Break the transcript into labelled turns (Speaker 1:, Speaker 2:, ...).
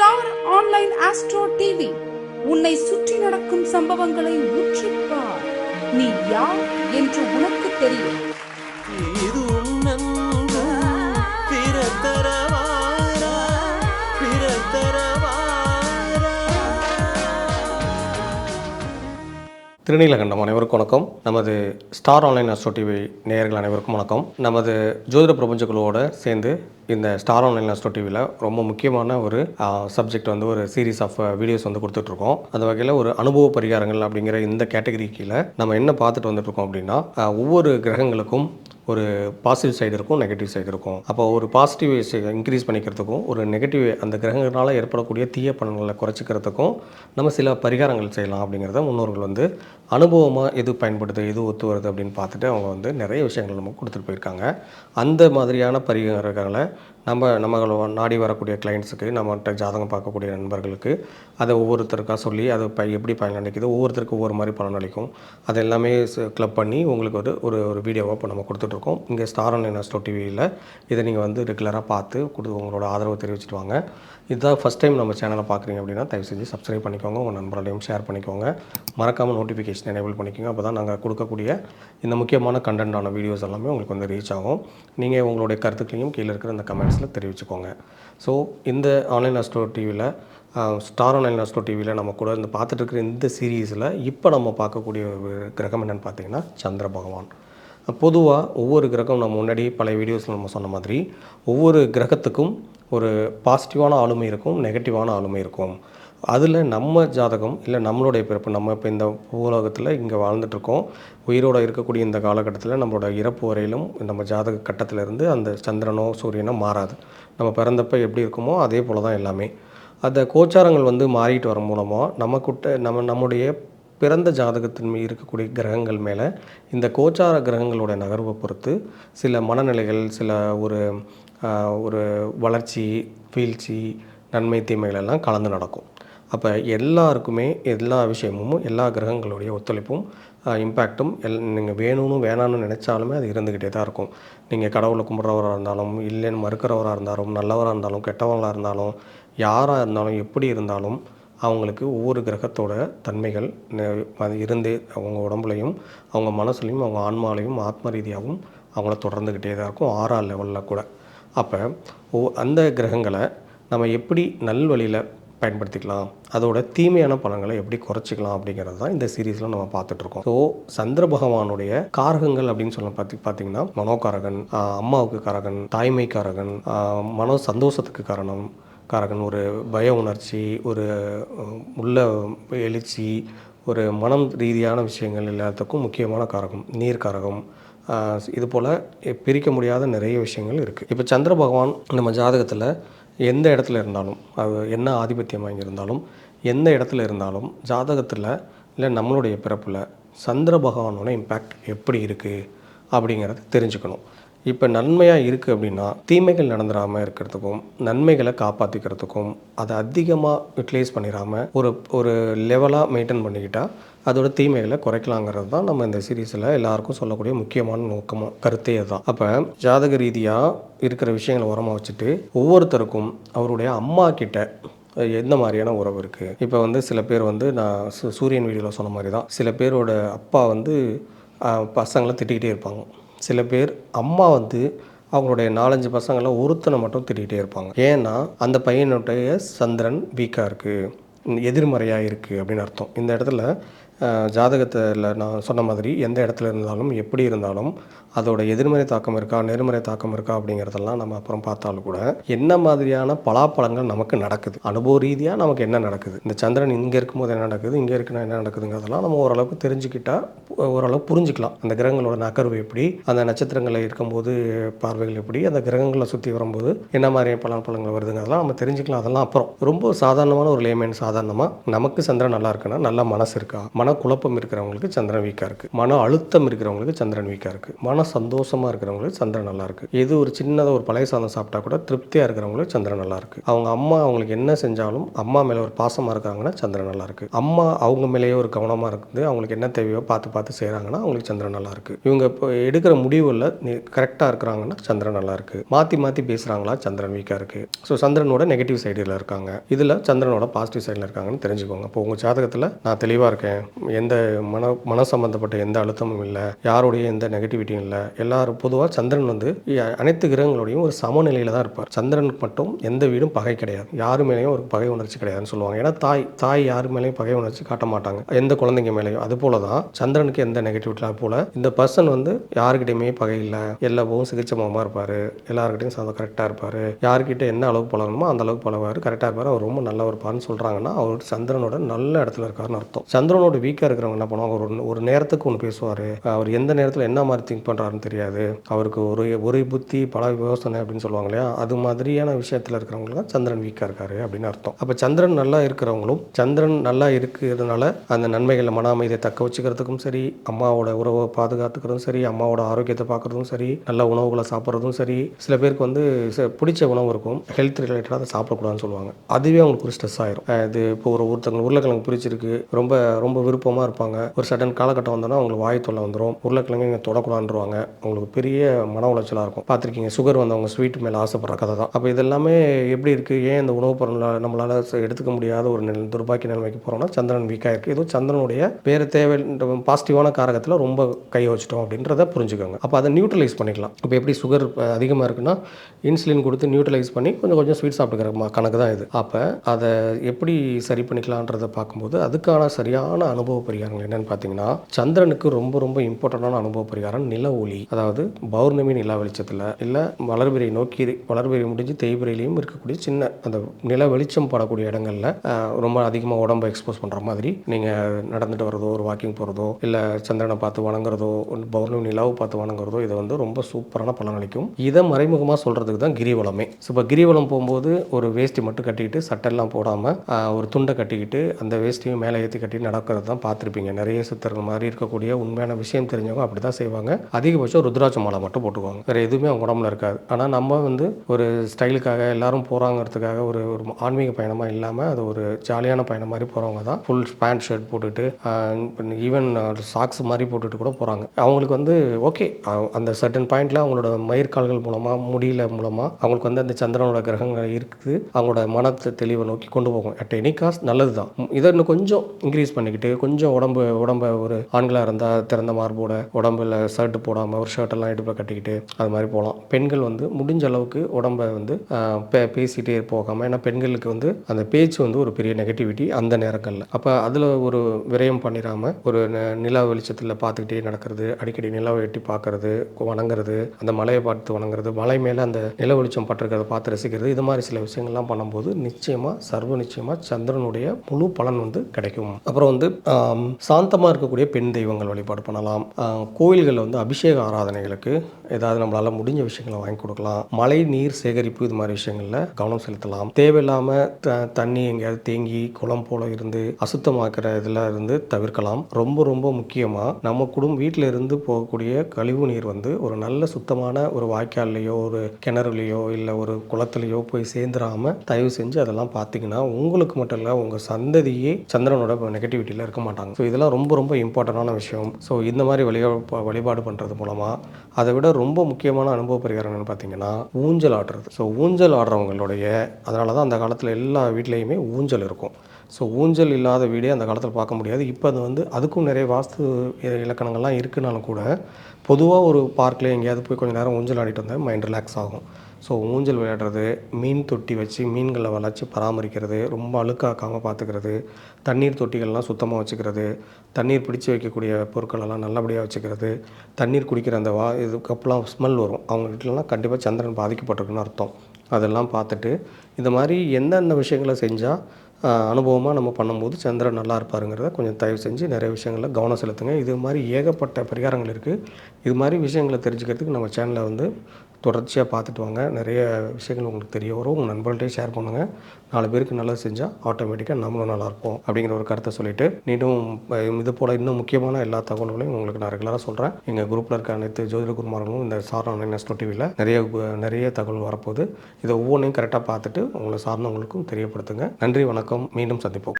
Speaker 1: Star online astro TV. உன்னை சுற்றி நடக்கும் சம்பவங்களை உற்றுப்பார் நீ யார் என்று உனக்கு தெரியும்.
Speaker 2: திருநீலகண்டம் அனைவருக்கும் வணக்கம். நமது ஸ்டார் ஆன்லைன் அஸ்ட்ரோ டிவி நேயர்கள் அனைவருக்கும் வணக்கம். நமது ஜோதிட பிரபஞ்ச சேர்ந்து இந்த ஸ்டார் ஆன்லைன் அஸ்ட்ரோ டிவியில் ரொம்ப முக்கியமான ஒரு சப்ஜெக்ட் வந்து ஒரு சீரீஸ் ஆஃப் வீடியோஸ் வந்து கொடுத்துட்ருக்கோம் அந்த வகையில் ஒரு அனுபவ பரிகாரங்கள் அப்படிங்கிற இந்த கேட்டகரி கீழே நம்ம என்ன பார்த்துட்டு வந்துட்ருக்கோம் அப்படின்னா ஒவ்வொரு கிரகங்களுக்கும் ஒரு பாசிட்டிவ் சைடு இருக்கும் நெகட்டிவ் சைடு இருக்கும். அப்போ ஒரு பாசிட்டிவ் இன்க்ரீஸ் பண்ணிக்கிறதுக்கும் ஒரு நெகட்டிவ் அந்த கிரகங்களால் ஏற்படக்கூடிய தீய பலன்களை குறைச்சிக்கிறதுக்கும் நம்ம சில பரிகாரங்கள் செய்யலாம் அப்படிங்கிறத முன்னோர்கள் வந்து அனுபவமாக எது பயன்படுது எது ஒத்து வருது அப்படின்னு பார்த்துட்டு அவங்க வந்து நிறைய விஷயங்கள் நமக்கு கொடுத்துட்டு போயிருக்காங்க. அந்த மாதிரியான பரிகாரங்களை நம்ம நம்ம நாடி வரக்கூடிய கிளைண்ட்ஸுக்கு நம்மகிட்ட ஜாதகம் பார்க்கக்கூடிய நண்பர்களுக்கு அதை ஒவ்வொருத்தருக்காக சொல்லி அது ப எப்படி பயனளிக்குது ஒவ்வொருத்தருக்கு ஒவ்வொரு மாதிரி பலனளிக்கும். அது எல்லாமே கிளப் பண்ணி உங்களுக்கு ஒரு ஒரு ஒரு வீடியோவாக இப்போ நம்ம கொடுத்துட்ருக்கோம். இங்கே ஸ்டார் ஆன்லைன் அஸ்ட்ரோ டிவியில் இதை நீங்கள் வந்து ரெகுலராக பார்த்து கொடுத்து உங்களோட ஆதரவு தெரிவிச்சிட்டு வாங்க. இதுதான் ஃபஸ்ட் டைம் நம்ம சேனலை பார்க்குறீங்க அப்படின்னா தயவு செஞ்சு சப்ஸ்கிரைப் பண்ணிக்கோங்க. உங்கள் நண்பர்களையும் ஷேர் பண்ணிக்கோங்க. மறக்காமல் நோட்டிஃபிகேஷன் எனேபிள் பண்ணிக்கோங்க. அப்போ தான் நாங்கள் கொடுக்கக்கூடிய இந்த முக்கியமான கண்டென்ட்டான வீடியோஸ் எல்லாமே உங்களுக்கு வந்து ரீச் ஆகும். நீங்கள் உங்களுடைய கருத்துக்களையும் கீழே இருக்கிற இந்த கமெண்ட்ஸில் தெரிவிச்சுக்கோங்க. ஸோ இந்த ஆன்லைன் அஸ்ட்ரோ டிவியில் ஸ்டார் ஆன்லைன் அஸ்ட்ரோ டிவியில் நம்ம கூட இந்த பார்த்துட்டு இருக்கிற இந்த சீரீஸில் இப்போ நம்ம பார்க்கக்கூடிய ஒரு கிரகம் என்னென்னு பார்த்தீங்கன்னா சந்திர பகவான். பொதுவாக ஒவ்வொரு கிரகம் நம்ம முன்னாடி பழைய வீடியோஸில் நம்ம சொன்ன மாதிரி ஒவ்வொரு கிரகத்துக்கும் ஒரு பாசிட்டிவான ஆளுமை இருக்கும் நெகட்டிவான ஆளுமை இருக்கும். அதில் நம்ம ஜாதகம் இல்லை நம்மளுடைய பிறப்பு நம்ம இப்போ இந்த பூலோகத்தில் இங்கே வாழ்ந்துட்டுருக்கோம். உயிரோடு இருக்கக்கூடிய இந்த காலகட்டத்தில் நம்மளோட இறப்பு வரையிலும் நம்ம ஜாதக கட்டத்திலேருந்து அந்த சந்திரனோ சூரியனோ மாறாது. நம்ம பிறந்தப்ப எப்படி இருக்குமோ அதே போல் தான் எல்லாமே. அந்த கோச்சாரங்கள் வந்து மாறிட்டு வர மூலமாக நமக்குட்ட நம்ம நம்முடைய பிறந்த ஜாதகத்தின் மீது இருக்கக்கூடிய கிரகங்கள் மேலே இந்த கோச்சார கிரகங்களோட நகர்வை பொறுத்து சில மனநிலைகள் சில ஒரு ஒரு வளர்ச்சி வீழ்ச்சி நன்மை தீமைகள் எல்லாம் கலந்து நடக்கும். அப்போ எல்லாருக்குமே எல்லா விஷயமும் எல்லா கிரகங்களுடைய ஒத்துழைப்பும் இம்பேக்ட்டும் எல் நீங்கள் வேணும்னு வேணாம்னு நினச்சாலுமே அது இருந்துக்கிட்டே தான் இருக்கும். நீங்கள் கடவுளை கும்பிட்றவராக இருந்தாலும் இல்லைன்னு மறுக்கிறவராக இருந்தாலும் நல்லவராக இருந்தாலும் கெட்டவங்களாக இருந்தாலும் யாராக இருந்தாலும் எப்படி இருந்தாலும் அவங்களுக்கு ஒவ்வொரு கிரகத்தோட தன்மைகள் நெ- அது இருந்து அவங்க உடம்புலையும் அவங்க மனசுலையும் அவங்க ஆன்மாலையும் ஆத்ம ரீதியாகவும் அவங்கள தொடர்ந்துக்கிட்டே தான் இருக்கும் ஆறாம் லெவலில் கூட. அப்போ ஓ அந்த கிரகங்களை நம்ம எப்படி நல்வழியில் பயன்படுத்திக்கலாம்? அதோட தீமையான பலன்களை எப்படி குறைச்சிக்கலாம் அப்படிங்கிறது தான் இந்த சீரீஸில் நம்ம பார்த்துட்ருக்கோம் ஸோ சந்திர பகவானுடைய காரகங்கள் அப்படின்னு சொல்ல பார்த்தி பார்த்தீங்கன்னா மனோகாரகன் அம்மாவுக்கு காரகன் தாய்மை காரகன் மனோ சந்தோஷத்துக்கு காரணம் காரகன் ஒரு பய உணர்ச்சி ஒரு உள்ள எழுச்சி ஒரு மனம் ரீதியான விஷயங்கள் எல்லாத்துக்கும் முக்கியமான காரகம் நீர் காரகம் இது போல் பிரிக்க முடியாத நிறைய விஷயங்கள் இருக்குது இப்போ சந்திர பகவான் நம்ம ஜாதகத்தில் எந்த இடத்துல இருந்தாலும் அது என்ன ஆதிபத்தியம் வாங்கியிருந்தாலும் எந்த இடத்துல இருந்தாலும் ஜாதகத்தில் இல்லை நம்மளுடைய பிறப்பில் சந்திர பகவானோட இம்பேக்ட் எப்படி இருக்குது அப்படிங்கிறத தெரிஞ்சுக்கணும். இப்போ நன்மையாக இருக்குது அப்படின்னா தீமைகள் நடந்துடாமல் இருக்கிறதுக்கும் நன்மைகளை காப்பாற்றிக்கிறதுக்கும் அதை அதிகமாக யூட்டிலைஸ் பண்ணிடாமல் ஒரு ஒரு லெவலாக மெயின்டைன் பண்ணிக்கிட்டால் அதோட தீமைகளை குறைக்கலாங்கிறது தான் நம்ம இந்த சீரீஸில் எல்லாருக்கும் சொல்லக்கூடிய முக்கியமான நோக்கமும் கருத்தே அதுதான். அப்போ ஜாதக ரீதியாக இருக்கிற விஷயங்களை உரமாக வச்சுட்டு ஒவ்வொருத்தருக்கும் அவருடைய அம்மா கிட்ட எந்த மாதிரியான உறவு இருக்குது இப்போ வந்து சில பேர் வந்து நான் சு- சூரியன் வீடியோவில் சொன்ன மாதிரி தான் சில பேரோட அப்பா வந்து பசங்களை திட்டிக்கிட்டே இருப்பாங்க. சில பேர் அம்மா வந்து அவங்களுடைய நாலஞ்சு பசங்களை ஒருத்தனை மட்டும் திட்டிகிட்டே இருப்பாங்க. ஏன்னா அந்த பையனுடைய சந்திரன் வீக்காக இருக்குது எதிர்மறையாக இருக்குது அப்படின்னு அர்த்தம். இந்த இடத்துல ஜாதகத்தில் நான் சொன்ன மாதிரி எந்த இடத்துல இருந்தாலும் எப்படி இருந்தாலும் அதோட எதிர்மறை தாக்கம் இருக்கா நேர்மறை தாக்கம் இருக்கா அப்படிங்கிறதெல்லாம் நம்ம அப்புறம் பார்த்தாலும் கூட என்ன மாதிரியான பலாப்பழங்கள் நமக்கு நடக்குது? அனுபவ ரீதியாக நமக்கு என்ன நடக்குது? இந்த சந்திரன் இங்கே இருக்கும்போது என்ன நடக்குது? இங்கே இருக்குன்னா என்ன நடக்குதுங்கிறதெல்லாம் நம்ம ஓரளவுக்கு தெரிஞ்சுக்கிட்டால் ஓரளவு புரிஞ்சுக்கலாம். அந்த கிரகங்களோட நகர்வு எப்படி? அந்த நட்சத்திரங்களில் இருக்கும்போது பார்வைகள் எப்படி? அந்த கிரகங்களை சுற்றி வரும்போது என்ன மாதிரி பலாப்பழங்கள் வருதுங்கிறதெல்லாம் நம்ம தெரிஞ்சுக்கலாம். அதெல்லாம் அப்புறம். ரொம்ப சாதாரணமான ஒரு லேமேன் சாதாரணமாக நமக்கு சந்திரன் நல்லா இருக்குன்னா நல்ல மனசு இருக்கா? மன குழப்பம் இருக்கிறவங்களுக்கு சந்திரன் வீக்காக இருக்குது மன அழுத்தம் இருக்கிறவங்களுக்கு சந்திரன் வீக்காக இருக்குது மன சந்தோஷமாக இருக்கிறவங்களுக்கு சந்திரன் நல்லா இருக்குது எது ஒரு சின்னதாக ஒரு பழைய சாதம் சாப்பிட்டா கூட திருப்தியாக இருக்கிறவங்களுக்கு சந்திரன் நல்லா இருக்குது அவங்க அம்மா அவங்களுக்கு என்ன செஞ்சாலும் அம்மா மேலே ஒரு பாசமாக இருக்காங்கன்னா சந்திரன் நல்லா இருக்குது அம்மா அவங்க மேலேயே ஒரு கவனமாக இருக்குது அவங்களுக்கு என்ன தேவையோ பார்த்து பார்த்து செய்கிறாங்கன்னா அவங்களுக்கு சந்திரன் நல்லா இருக்குது இவங்க இப்போ எடுக்கிற முடிவுகளில் கரெக்டாக இருக்கிறாங்கன்னா சந்திரன் நல்லா இருக்குது மாற்றி மாற்றி பேசுகிறாங்களா சந்திரன் வீக்காக இருக்குது ஸோ சந்திரனோட நெகட்டிவ் சைடில் இருக்காங்க. இதில் சந்திரனோட பாசிட்டிவ் சைடில் இருக்காங்கன்னு தெரிஞ்சுக்கோங்க. இப்போ உங்கள் ஜாதகத்தில் நான் தெளிவாக இருக்கேன். எந்த மன மன சம்பந்தப்பட்ட எந்த அழுத்தமும் இல்லை யாருடைய எந்த நெகட்டிவிட்டியும் இல்லை. எல்லாரும் பொதுவாக சந்திரன் வந்து அனைத்து கிரகங்களோடையும் ஒரு சமநிலையில் தான் இருப்பார். சந்திரனுக்கு மட்டும் எந்த வீடும் பகை கிடையாது. யாரு மேலேயும் ஒரு பகை உணர்ச்சி கிடையாதுன்னு சொல்லுவாங்க. ஏன்னா தாய் தாய் யாரு மேலேயும் பகை உணர்ச்சி காட்ட மாட்டாங்க. எந்த குழந்தைங்க மேலேயும். அது போல தான் சந்திரனுக்கு எந்த நெகட்டிவிட்டிலாம் போல இந்த பர்சன் வந்து யாருக்கிட்டையுமே பகை இல்லை. எல்லாவும் சிகிச்சை முகமாக இருப்பார். எல்லாருக்கிட்டையும் சந்த கரெக்டாக இருப்பார். யாருக்கிட்ட என்ன அளவுக்கு பழகணுமோ அந்த அளவுக்கு பழகுவார். கரெக்டாக இருப்பார். அவர் ரொம்ப நல்ல ஒரு சொல்கிறாங்கன்னா அவர் சந்திரனோட நல்ல இடத்துல இருக்காருன்னு அர்த்தம். சந்திரனோட வீக்காக இருக்கிறவங்க என்ன பண்ணுவாங்க? ஒரு ஒரு நேரத்துக்கு ஒன்று பேசுவார். அவர் எந்த நேரத்தில் என்ன மாதிரி திங்க் பண்ணுறாருன்னு தெரியாது. அவருக்கு ஒரு ஒரு புத்தி பல யோசனை அப்படின்னு சொல்லுவாங்க இல்லையா? அது மாதிரியான விஷயத்தில் இருக்கிறவங்களுக்கு தான் சந்திரன் வீக்காக இருக்காரு அப்படின்னு அர்த்தம். அப்போ சந்திரன் நல்லா இருக்கிறவங்களும் சந்திரன் நல்லா இருக்கிறதுனால அந்த நன்மைகளை மன அமைதியை தக்க வச்சுக்கிறதுக்கும் சரி அம்மாவோட உறவை பாதுகாத்துக்கிறதும் சரி அம்மாவோட ஆரோக்கியத்தை பார்க்குறதும் சரி நல்ல உணவுகளை சாப்பிட்றதும் சரி சில பேருக்கு வந்து ச- பிடிச்ச உணவு இருக்கும். ஹெல்த் ரிலேட்டடாக அதை சாப்பிடக்கூடாதுன்னு சொல்லுவாங்க. அதுவே அவங்களுக்கு ஒரு ஸ்ட்ரெஸ் ஆயிரும். இது இப்போ ஒரு ஒருத்தவங்க உருளைக்கிழங்கு பிடிச்சிருக்கு ரொம்ப ரொம்ப விருப்பமாக இருப்பாங்க. ஒரு சடன் காலகட்டம் வந்தோன்னா அவங்களுக்கு வாய் தொல்லை வந்துடும் உருளைக்கிழங்கு இங்கே தொடக்கூடாதுருவாங்க அவங்களுக்கு பெரிய மன உளைச்சலாக இருக்கும். பார்த்துருக்கீங்க சுகர் வந்தவங்க ஸ்வீட் மேலே ஆசைப்படுற கதை தான். அப்போ இதெல்லாமே எப்படி இருக்குது ஏன் இந்த உணவுப் பொருளால் நம்மளால் எடுத்துக்க முடியாத ஒரு நில துர்பாக்கிய நிலைமைக்கு போகிறோம்னா சந்திரன் வீக்காக இருக்குது இதுவும் சந்திரனுடைய வேறு தேவை பாசிட்டிவான காரகத்தில் ரொம்ப கை வச்சிட்டோம் அப்படின்றத புரிஞ்சுக்கோங்க. அப்போ அதை நியூட்ரலைஸ் பண்ணிக்கலாம். இப்போ எப்படி சுகர் அதிகமாக இருக்குன்னா இன்சுலின் கொடுத்து நியூட்ரலைஸ் பண்ணி கொஞ்சம் கொஞ்சம் ஸ்வீட் சாப்பிட்டுக்கிற கணக்கு தான் இது. அப்போ அதை எப்படி சரி பண்ணிக்கலான்றதை பார்க்கும்போது அதுக்கான சரியான அனுபவ பரிகாரங்கள் என்னன்னு பார்த்தீங்கன்னா சந்திரனுக்கு ரொம்ப ரொம்ப இம்பார்ட்டண்டான அனுபவ பரிகாரம் நில ஒளி. அதாவது பௌர்ணமி நிலா வெளிச்சத்தில் இல்லை வளர்பிறை நோக்கி வளர்பிறை முடிஞ்சு தேய்பிரையிலையும் இருக்கக்கூடிய சின்ன அந்த நில வெளிச்சம் படக்கூடிய இடங்களில் ரொம்ப அதிகமாக உடம்பை எக்ஸ்போஸ் பண்ணுற மாதிரி நீங்கள் நடந்துட்டு வரதோ ஒரு வாக்கிங் போகிறதோ இல்லை சந்திரனை பார்த்து வணங்குறதோ பௌர்ணமி நிலாவை பார்த்து வணங்குறதோ இது வந்து ரொம்ப சூப்பரான பலன் அளிக்கும். இதை மறைமுகமாக சொல்கிறதுக்கு தான் கிரிவலமே. ஸோ இப்போ கிரிவலம் போகும்போது ஒரு வேஷ்டி மட்டும் கட்டிக்கிட்டு சட்டெல்லாம் போடாமல் ஒரு துண்டை கட்டிக்கிட்டு அந்த வேஷ்டியும் மேலே ஏற்றி கட்டி நடக்கிறது தான் பார்த்துருப்பீங்க. நிறைய சித்தர்கள் மாதிரி இருக்கக்கூடிய உண்மையான விஷயம் தெரிஞ்சவங்க அப்படி தான் செய்வாங்க. அதிகபட்சம் ருத்ராட்ச மாலை மட்டும் போட்டுக்குவாங்க. வேறு எதுவுமே அவங்க உடம்புல இருக்காது. ஆனால் நம்ம வந்து ஒரு ஸ்டைலுக்காக எல்லாரும் போகிறாங்கிறதுக்காக ஒரு ஒரு ஆன்மீக பயணமாக இல்லாமல் அது ஒரு ஜாலியான பயணம் மாதிரி போகிறவங்க தான். ஃபுல் பேண்ட் ஷர்ட் போட்டுட்டு ஈவன் சாக்ஸ் மாதிரி போட்டுட்டு கூட போகிறாங்க அவங்களுக்கு வந்து ஓகே அந்த சர்டன் பாயிண்ட்ல அவங்களோட மயிர்கால்கள் மூலமாக முடியல மூலமாக அவங்களுக்கு வந்து அந்த சந்திரனோட கிரகங்கள் இருக்குது. அவங்களோட மனத்தை தெளிவை நோக்கி கொண்டு போகும். அட் எனி காஸ்ட் நல்லது தான் இதை இன்னும் கொஞ்சம் இன்க்ரீஸ் பண்ணிக்கிட்டு கொஞ்சம் உடம்பு உடம்ப ஒரு ஆண்களாக இருந்தால் திறந்த மார்போட உடம்புல ஷர்ட் போடாமல் ஒரு ஷர்ட்டெல்லாம் இடுப்பில் கட்டிக்கிட்டு அது மாதிரி போகலாம். பெண்கள் வந்து முடிஞ்ச அளவுக்கு உடம்ப வந்து பே பேசிகிட்டே போகாமல் ஏன்னா பெண்களுக்கு வந்து அந்த பேச்சு வந்து ஒரு பெரிய நெகட்டிவிட்டி அந்த நேரங்களில். அப்போ அதில் ஒரு விரயம் பண்ணிடாமல் ஒரு ந- நிலா வெளிச்சத்தில் பார்த்துக்கிட்டே நடக்கிறது அடிக்கடி நிலாவை எட்டி பார்க்கறது வணங்குறது அந்த மலையை பார்த்து வணங்குறது மலை மேலே அந்த நில வெளிச்சம் பட்டிருக்கிறத பார்த்து ரசிக்கிறது இது மாதிரி சில விஷயங்கள்லாம் பண்ணும்போது நிச்சயமாக சர்வ நிச்சயமாக சந்திரனுடைய முழு பலன் வந்து கிடைக்கும். அப்புறம் வந்து சாந்தமாக இருக்கக்கூடிய பெண் தெய்வங்கள் வழிபாடு பண்ணலாம். கோயில்களில் வந்து அபிஷேக ஆராதனைகளுக்கு ஏதாவது நம்மளால் முடிஞ்ச விஷயங்களை வாங்கி கொடுக்கலாம். மழை நீர் சேகரிப்பு இது மாதிரி விஷயங்களில் கவனம் செலுத்தலாம். தேவையில்லாமல் த தண்ணி எங்கேயாவது தேங்கி குளம் போல இருந்து அசுத்தமாக்குற இதில் இருந்து தவிர்க்கலாம். ரொம்ப ரொம்ப முக்கியமாக நம்ம குடும்பம் வீட்டில் இருந்து போகக்கூடிய கழிவு நீர் வந்து ஒரு நல்ல சுத்தமான ஒரு வாய்க்கால்லையோ ஒரு கிணறுலையோ இல்லை ஒரு குளத்துலையோ போய் சேர்ந்துடாமல் தயவு செஞ்சு அதெல்லாம் பார்த்தீங்கன்னா உங்களுக்கு மட்டும் இல்லை உங்கள் சந்ததியே சந்திரனோட நெகட்டிவிட்டியில் இருக்க மாட்டாங்க ஸோ இதெல்லாம் ரொம்ப ரொம்ப இம்பார்ட்டண்டான விஷயம். ஸோ இந்த மாதிரி வழிபா வழிபாடு பண்ணுறது மூலமாக அதை விட ரொம்ப முக்கியமான அனுபவ பரிகாரம் பார்த்தீங்கன்னா ஊஞ்சல் ஆடுறது. ஸோ ஊஞ்சல் ஆடுறவங்களுடைய அதனால தான் அந்த காலத்தில் எல்லா வீட்லேயுமே ஊஞ்சல் இருக்கும். ஸோ ஊஞ்சல் இல்லாத வீடே அந்த காலத்தில் பார்க்க முடியாது. இப்போ அது வந்து அதுக்கும் நிறைய வாஸ்து இலக்கணங்கள்லாம் இருக்குனாலும் கூட பொதுவாக ஒரு பார்க்கில் எங்கேயாவது போய் கொஞ்சம் நேரம் ஊஞ்சல் ஆடிட்டு வந்தால் மைண்ட் ரிலாக்ஸ் ஆகும். ஸோ ஊஞ்சல் விளையாடுறது மீன் தொட்டி வச்சு மீன்களை வளர்ச்சி பராமரிக்கிறது ரொம்ப அழுக்காக்காமல் பார்த்துக்கிறது தண்ணீர் தொட்டிகள்லாம் சுத்தமாக வச்சுக்கிறது தண்ணீர் பிடிச்சி வைக்கக்கூடிய பொருட்களெல்லாம் நல்லபடியாக வச்சுக்கிறது தண்ணீர் குடிக்கிற அந்த வா இது கப்பெலாம் ஸ்மெல் வரும். அவங்க வீட்டிலலாம் கண்டிப்பாக சந்திரன் பாதிக்கப்பட்டிருக்குன்னு அர்த்தம். அதெல்லாம் பார்த்துட்டு இந்த மாதிரி எந்தெந்த விஷயங்களை செஞ்சால் அனுபவமாக நம்ம பண்ணும்போது சந்திரன் நல்லா இருப்பாருங்கிறத கொஞ்சம் தயவு செஞ்சு நிறைய விஷயங்களில் கவனம் செலுத்துங்க. இது மாதிரி ஏகப்பட்ட பரிகாரங்கள் இருக்குது இது மாதிரி விஷயங்களை தெரிஞ்சுக்கிறதுக்கு நம்ம சேனலை வந்து தொடர்ச்சியாக பார்த்துட்டு வாங்க. நிறைய விஷயங்கள் உங்களுக்கு தெரிய வரும். உங்கள் நண்பர்கள்ட்டையும் ஷேர் பண்ணுங்கள் நாலு பேருக்கு நல்லா செஞ்சால் ஆட்டோமேட்டிக்காக நம்மளும் நல்லா இருப்போம் அப்படிங்கிற ஒரு கருத்தை சொல்லிவிட்டு மீண்டும் இது போல் இன்னும் முக்கியமான எல்லா தகவல்களையும் உங்களுக்கு நான் ரெகுலராக சொல்கிறேன் எங்கள் குரூப்பில் இருக்க அனைத்து ஜோதிட குருமார்களும் இந்த சார் ஆன்லைன் நெஸ்டோ டிவியில் நிறைய நிறைய தகவல் வரப்போகுது. இதை ஒவ்வொன்றையும் கரெக்டாக பார்த்துட்டு உங்களை சார்ந்தவங்களுக்கும் தெரியப்படுத்துங்க. நன்றி வணக்கம். மீண்டும் சந்திப்போம்.